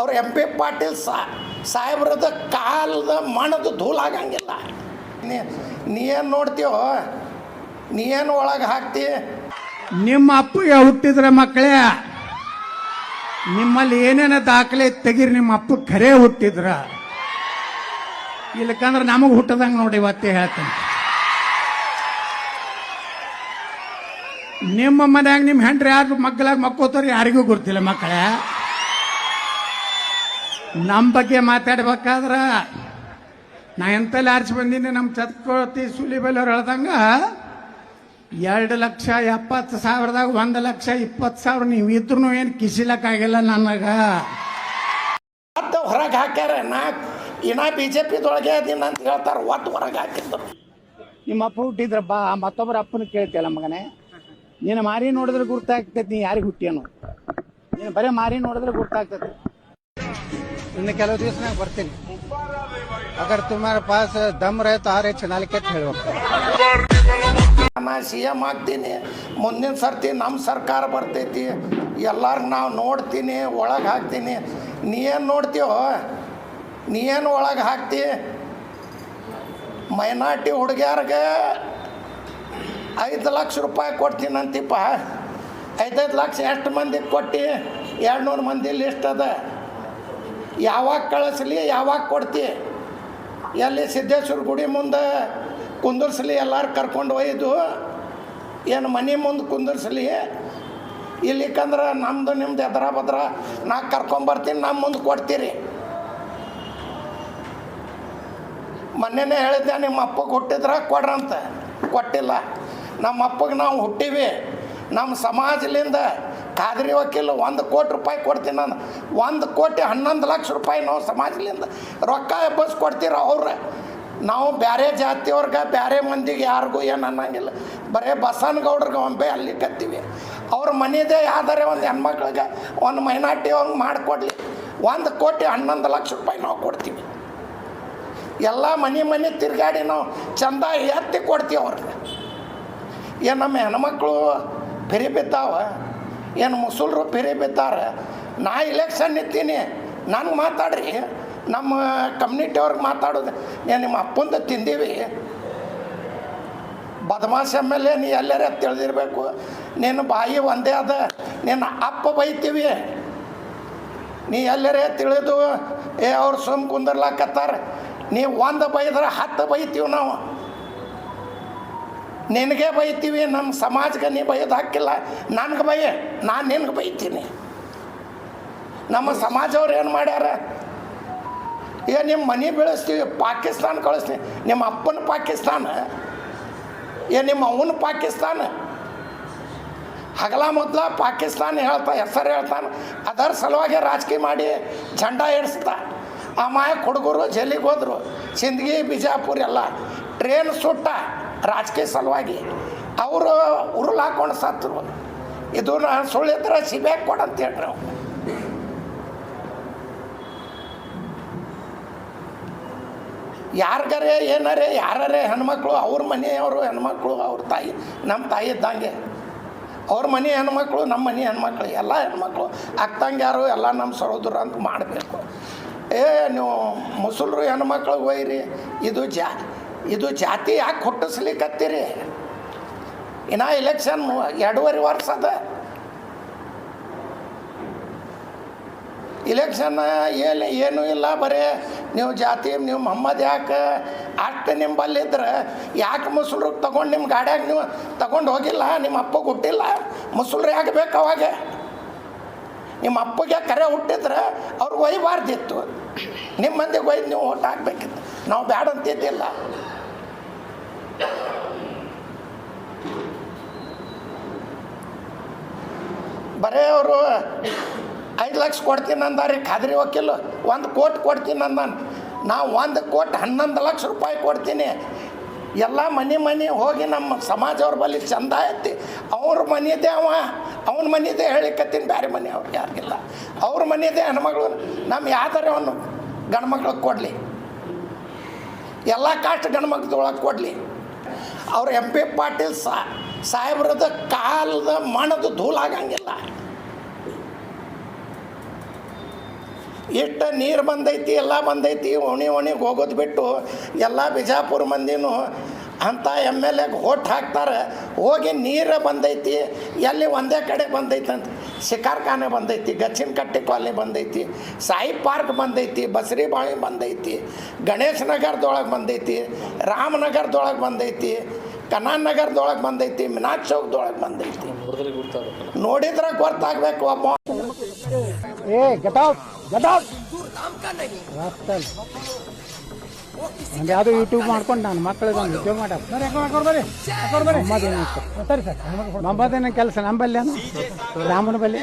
ಅವ್ರ M P Patil ಸಾ, ಸಾಹೇಬ್ರದ ಕಾಲದ ಮಣದ ಧೂಲಾಗಂಗಿಲ್ಲ ನೀ ನೀ ಏನು ನೋಡ್ತೀವೋ ನೀ ಏನು ಒಳಗೆ ಹಾಕ್ತಿ? ನಿಮ್ಮ ಅಪ್ಪಗೆ ಹುಟ್ಟಿದ್ರೆ ಮಕ್ಕಳೇ, ನಿಮ್ಮಲ್ಲಿ ಏನೇನ ದಾಖಲೆ ತೆಗೀರಿ, ನಿಮ್ಮ ಅಪ್ಪ ಖರೆ ಹುಟ್ಟಿದ್ರ? ಇಲ್ಲಕಂದ್ರೆ ನಮಗೆ ಹುಟ್ಟದಂಗೆ ನೋಡಿ ಇವತ್ತೇ ಹೇಳ್ತೇನೆ. ನಿಮ್ಮ ಮನ್ಯಾಗ ನಿಮ್ಮ ಹೆಂಡ್ರಿ ಯಾರು ಮಕ್ಕಳಾಗ ಮಕ್ಕೋತಾರ ಯಾರಿಗೂ ಗೊತ್ತಿಲ್ಲ ಮಕ್ಕಳೇ. ನಮ್ಮ ಬಗ್ಗೆ ಮಾತಾಡ್ಬೇಕಾದ್ರ ನಾ ಎಂತಲ್ಲಿ ಆರಿಸಿ ಬಂದೀನಿ ನಮ್ಮ ಚತ್ಕೋತಿ ಸುಲಿಬೆಲ್ಲವ್ರು ಹೇಳ್ದಂಗ ಎರಡು ಲಕ್ಷ ಎಪ್ಪತ್ತು ಸಾವಿರದಾಗ ಒಂದು ಲಕ್ಷ ಇಪ್ಪತ್ತು ಸಾವಿರ ನೀವು ಇದ್ರೂ ಏನು ಕಿಸಿಲಕ್ಕಾಗಿಲ್ಲ ನನಗೆ. ಮತ್ತೆ ಹೊರಗೆ ಹಾಕ್ಯಾರ ನಾ ಇನ್ನ ಬಿ ಜೆ ಪಿದೊಳಗೆ ಅದೀನಿ ಅಂತ ಹೇಳ್ತಾರೆ ಒಟ್ಟು ಹೊರಗೆ ಹಾಕಿದ್ರು. ನಿಮ್ಮ ಅಪ್ಪ ಹುಟ್ಟಿದ್ರ ಬಾ ಮತ್ತೊಬ್ಬರ ಅಪ್ಪನ ಕೇಳ್ತಿಯಲ್ಲ ಮಗನೇ. ನೀನು ಮಾರಿ ನೋಡಿದ್ರೆ ಗುರ್ತಾಗ್ತೈತಿ ನೀ ಯಾರಿಗೆ ಹುಟ್ಟಿಯನು? ನೀನು ಬರೀ ಮಾರಿ ನೋಡಿದ್ರೆ ಗುರ್ತಾಗ್ತೈತಿ. ಇನ್ನು ಕೆಲವು ದಿವಸ ನಾನು ಬರ್ತೀನಿ. ಅಗರ್ ತುಮಾರ ಪಾಸ್ ದಮ್ ರೇ ತಾರೇ ಚನಾಲಿಕೆ ಅಂತ ಹೇಳ್ಬೇಕು ನಾ ಸಿ ಎಂ ಆಗ್ತೀನಿ. ಮುಂದಿನ ಸರ್ತಿ ನಮ್ಮ ಸರ್ಕಾರ ಬರ್ತೈತಿ. ಎಲ್ಲಾರು ನಾವು ನೋಡ್ತೀನಿ, ಒಳಗೆ ಹಾಕ್ತೀನಿ. ನೀ ಏನು ನೋಡ್ತೀವೋ ನೀ ಏನು ಒಳಗೆ ಹಾಕ್ತಿ? ಮೈನಾರಿಟಿ ಹುಡುಗಿಯರ್ಗೆ ಐದು ಲಕ್ಷ ರೂಪಾಯಿ ಕೊಡ್ತೀನಿ ಅಂತಿಪ್ಪ. ಐದೈದು ಲಕ್ಷ ಎಷ್ಟು ಮಂದಿಗೆ ಕೊಟ್ಟು? ಎರಡು ನೂರು ಮಂದಿ ಲಿಸ್ಟ್ ಅದ. ಯಾವಾಗ ಕಳಿಸ್ಲಿ, ಯಾವಾಗ ಕೊಡ್ತಿ? ಎಲ್ಲಿ ಸಿದ್ದೇಶ್ವರ ಗುಡಿ ಮುಂದೆ ಕುಂದರ್ಸ್ಲಿ, ಎಲ್ಲರೂ ಕರ್ಕೊಂಡು ಒಯ್ದು, ಏನು ಮನೆ ಮುಂದೆ ಕುಂದರ್ಸ್ಲಿ? ಇಲ್ಲಿಕಂದ್ರೆ ನಮ್ಮದು ನಿಮ್ದು ಎದ್ರ ಬದ್ರ ನಾ ಕರ್ಕೊಂಬರ್ತೀನಿ ನಮ್ಮ ಮುಂದೆ ಕೊಡ್ತೀರಿ. ಮೊನ್ನೆನೇ ಹೇಳಿದ್ದೆ, ನಿಮ್ಮ ಅಪ್ಪಗೆ ಹುಟ್ಟಿದ್ರೆ ಕೊಡ್ರಂತ. ಕೊಟ್ಟಿಲ್ಲ. ನಮ್ಮ ಅಪ್ಪಗೆ ನಾವು ಹುಟ್ಟಿವಿ. ನಮ್ಮ ಸಮಾಜಲಿಂದ ಖಾದ್ರಿ ವಕೀಲ ಒಂದು ಕೋಟಿ ರೂಪಾಯಿ ಕೊಡ್ತೀನಿ ನಾನು. ಒಂದು ಕೋಟಿ ಹನ್ನೊಂದು ಲಕ್ಷ ರೂಪಾಯಿ ನಾವು ಸಮಾಜಲಿಂದ ರೊಕ್ಕ ಎಬ್ಬಸ್ ಕೊಡ್ತೀರ ಅವ್ರೆ. ನಾವು ಬೇರೆ ಜಾತಿಯವ್ರಿಗೆ ಬೇರೆ ಮಂದಿಗೆ ಯಾರಿಗೂ ಏನು ಅನ್ನಂಗಿಲ್ಲ. ಬರೀ ಬಸವನಗೌಡ್ರಿಗೆ ಒಮ್ಮೆ ಅಲ್ಲಿ ಕತ್ತೀವಿ. ಅವ್ರ ಮನೆಯದೇ ಯಾವ್ದಾರೆ ಒಂದು ಹೆಣ್ಮಕ್ಳಿಗೆ ಒಂದು ಮೈನಾರ್ಟಿ ಅವ್ರಿಗೆ ಮಾಡಿಕೊಡ್ಲಿ. ಒಂದು ಕೋಟಿ ಹನ್ನೊಂದು ಲಕ್ಷ ರೂಪಾಯಿ ನಾವು ಕೊಡ್ತೀವಿ. ಎಲ್ಲ ಮನೆ ಮನೆ ತಿರುಗಾಡಿ ನಾವು ಚಂದ ಎತ್ತಿ ಕೊಡ್ತೀವಿ ಅವ್ರಿಗೆ ಏನು ನಮ್ಮ ಹೆಣ್ಮಕ್ಳು ಫಿರಿ ಬಿದ್ದಾವ. ಏನು ಮುಸುಲ್ರು ಪಿರಿ ಬಿದ್ದಾರೆ? ನಾ ಇಲೆಕ್ಷನ್ ನಿಂತೀನಿ ನನಗೆ ಮಾತಾಡ್ರಿ. ನಮ್ಮ ಕಮ್ಯುನಿಟಿ ಅವ್ರಿಗೆ ಮಾತಾಡೋದು. ಏನು ನಿಮ್ಮ ಅಪ್ಪಂದು ತಿಂದೀವಿ. ಬದಮಾಶ್ ಎಂ ಎಲ್ ಎ, ನೀ ಎಲ್ಲರ ತಿಳಿದಿರ್ಬೇಕು. ನಿನ್ನ ಬಾಯಿ ಒಂದೇ ಅದ. ನಿನ್ನ ಅಪ್ಪ ಬೈತೀವಿ. ನೀ ಎಲ್ಲರೇ ತಿಳಿದು, ಏ, ಅವ್ರು ಸುಮ್ ಕುಂದರ್ಲಾಕತ್ತಾರ. ನೀ ಒಂದು ಬೈದ್ರೆ ಹತ್ತು ಬೈತೀವಿ ನಾವು. ನಿನಗೆ ಬೈತೀವಿ ನಮ್ಮ ಸಮಾಜಕ್ಕೆ ನೀ ಬೈಯೋದು ಹಾಕಿಲ್ಲ. ನನಗೆ ಬೈಯ, ನಾನು ನಿನಗೆ ಬೈತೀನಿ. ನಮ್ಮ ಸಮಾಜವ್ರು ಏನು ಮಾಡ್ಯಾರ? ಈಗ ನಿಮ್ಮ ಮನೆ ಬೆಳೆಸ್ತೀವಿ, ಪಾಕಿಸ್ತಾನ ಕಳಿಸ್ತೀನಿ. ನಿಮ್ಮ ಅಪ್ಪನ ಪಾಕಿಸ್ತಾನ, ಏ ನಿಮ್ಮ ಅವನ ಪಾಕಿಸ್ತಾನ. ಹಗಲ ಮೊದಲ ಪಾಕಿಸ್ತಾನ ಹೇಳ್ತಾ, ಹೆಸರು ಹೇಳ್ತಾನೆ. ಅದರ ಸಲುವಾಗಿ ರಾಜಕೀಯ ಮಾಡಿ ಜಂಡ ಏರಿಸ್ತಾ ಆ ಮಾಯ ಕೊಡಗರು ಜಲ್ಲಿಗೆ ಹೋದರು. ಸಿಂದಗಿ, ಬಿಜಾಪುರ ಎಲ್ಲ. ಟ್ರೇನ್ ಸುಟ್ಟ. ರಾಜಕೀಯ ಸಲುವಾಗಿ ಅವರು ಉರುಳು ಹಾಕೊಂಡು ಸತ್ತರು. ಇದು ನಾನು ಸುಳ್ಳಿದ್ರೆ ಸಿಬ್ಯಾಕ್ ಕೊಡಂತ ಹೇಳ್ರಿ ಅವ್ರು. ಯಾರಿಗಾರೆ, ಏನಾರೆ ಯಾರೇ ಹೆಣ್ಮಕ್ಳು, ಅವ್ರ ಮನೆಯವರು ಹೆಣ್ಮಕ್ಳು, ಅವ್ರ ತಾಯಿ ನಮ್ಮ ತಾಯಿ ಇದ್ದಂಗೆ. ಅವ್ರ ಮನೆ ಹೆಣ್ಮಕ್ಳು ನಮ್ಮ ಮನೆ ಹೆಣ್ಮಕ್ಳು, ಎಲ್ಲ ಹೆಣ್ಮಕ್ಳು ಅಕ್ಕಂಗ್ಯಾರು ಎಲ್ಲ ನಮ್ಮ ಸರೋದ್ರ ಅಂತ ಮಾಡಬೇಕು. ಏ, ನೀವು ಮುಸಲ್ರು ಹೆಣ್ಮಕ್ಳಿಗೆ ಒಯ್ಯಿರಿ ಇದು ಜಾ ಇದು ಜಾತಿ ಯಾಕೆ ಹುಟ್ಟಿಸ್ಲಿಕ್ಕತ್ತೀರಿ ಇನ್ನ ಎಲೆಕ್ಷನ್ ಎರಡೂವರೆ ವರ್ಷ ಅದ. ಇಲೆಕ್ಷನ್ ಏನು ಏನೂ ಇಲ್ಲ, ಬರೀ ನೀವು ಜಾತಿ, ನೀವು ಮೊಹಮ್ಮದ್ ಯಾಕೆ ಅಷ್ಟು ನಿಂಬಲ್ಲಿದ್ರೆ? ಯಾಕೆ ಮುಸ್ಲ್ರಿಗೆ ತಗೊಂಡು ನಿಮ್ಮ ಗಾಡ್ಯಾಗ ನೀವು ತಗೊಂಡು ಹೋಗಿಲ್ಲ? ನಿಮ್ಮ ಅಪ್ಪಗೆ ಹುಟ್ಟಿಲ್ಲ? ಮುಸ್ಲ್ರು ಯಾಕೆ ಬೇಕು ಅವಾಗ. ನಿಮ್ಮ ಅಪ್ಪಗೆ ಕರೆ ಹುಟ್ಟಿದ್ರೆ ಅವ್ರು ಒಯ್ಬಾರ್ದಿತ್ತು. ನಿಮ್ಮ ಮಂದಿಗೆ ಒಯ್ದು ನೀವು ಓಟ್ ಹಾಕ್ಬೇಕಿತ್ತು. ನಾವು ಬ್ಯಾಡ ಅಂತಿದ್ದಿಲ್ಲ. ಬರೇ ಅವರು, ಐದು ಲಕ್ಷ ಕೊಡ್ತೀನಿ ಅಂದಾರಿ, ಖಾದ್ರಿ ವಕೀಲು, ಒಂದು ಕೋಟಿ ಕೊಡ್ತೀನಿ ಅಂದಾನ. ನಾವು ಒಂದು ಕೋಟಿ ಹನ್ನೊಂದು ಲಕ್ಷ ರೂಪಾಯಿ ಕೊಡ್ತೀನಿ. ಎಲ್ಲ ಮನೆ ಮನೆ ಹೋಗಿ ನಮ್ಮ ಸಮಾಜವ್ರ ಬಳಿ ಚಂದ ಐತಿ. ಅವ್ರ ಮನೆಯದೇ ಅವ, ಅವ್ನ ಮನೆಯದೇ ಹೇಳಿಕತ್ತೀನಿ ಬೇರೆ ಮನೆ ಅವ್ರಿಗೆ ಯಾರಿಗಿಲ್ಲ. ಅವ್ರ ಮನೆಯದೇ ಹೆಣ್ಮಗಳು ನಮ್ಮ ಯಾವ್ದಾರೆ ಅವನು ಗಂಡ್ಮಕ್ಳಿಗೆ ಕೊಡಲಿ. ಎಲ್ಲ ಕಾಸ್ಟ್ ಗಂಡ್ಮಕ್ಳೊಳಗೆ ಕೊಡಲಿ. ಅವ್ರು ಎಂ ಪಿ ಪಾಟೀಲ್ ಸಾ ಸಾಹೇಬ್ರದ ಕಾಲದ ಮಣದ ಧೂಲಾಗಂಗಿಲ್ಲ ಇಷ್ಟ ನೀರು ಬಂದೈತಿ, ಎಲ್ಲ ಬಂದೈತಿ ಓಣಿ ಓಣಿಗೆ ಹೋಗೋದು ಬಿಟ್ಟು ಎಲ್ಲ ಬಿಜಾಪುರ ಮಂದಿನೂ ಅಂಥ ಎಂ ಎಲ್ ಎಗೆ ಹೋಟ್ ಹಾಕ್ತಾರೆ, ಹೋಗಿ ನೀರು ಬಂದೈತಿ, ಎಲ್ಲಿ ಒಂದೇ ಕಡೆ ಬಂದೈತೆ ಅಂತ. ಶಿಕಾರ್ಖಾನೆ ಬಂದೈತಿ, ಗಚ್ಚಿನಕಟ್ಟೆ ಕಾಲನಿ ಬಂದೈತಿ, ಸಾಯಿ ಪಾರ್ಕ್ ಬಂದೈತಿ, ಬಸರಿ ಬಾವಿ ಬಂದೈತಿ, ಗಣೇಶ್ ನಗರದೊಳಗೆ ಬಂದೈತಿ, ರಾಮನಗರದೊಳಗೆ ಬಂದೈತಿ ಕನಾನ್ ನಗರದೊಳಗೆ ಬಂದೈತಿ ಮಿನಾಕ್ ಚೌಕ್ದೊಳಗೆ ಬಂದೈತಿ. ನೋಡಿದ್ರೆ ಗೊತ್ತಾಗಬೇಕು ಒಬ್ಬ ಏ ಗಟೌಟ್ ಯಾವುದೋ ಯೂಟ್ಯೂಬ್ ಮಾಡ್ಕೊಂಡು ನಾನು ಮಕ್ಕಳಿಗೆ ಒಂದು ಉದ್ಯೋಗ ಮಾಡ್ ಬರ್ರಿ ಸರಿ ಸರ್. ನಂಬದೇನ ಕೆಲಸ ನಂಬಲ್ಲಿ ರಾಮನ ಬಲ್ಲಿ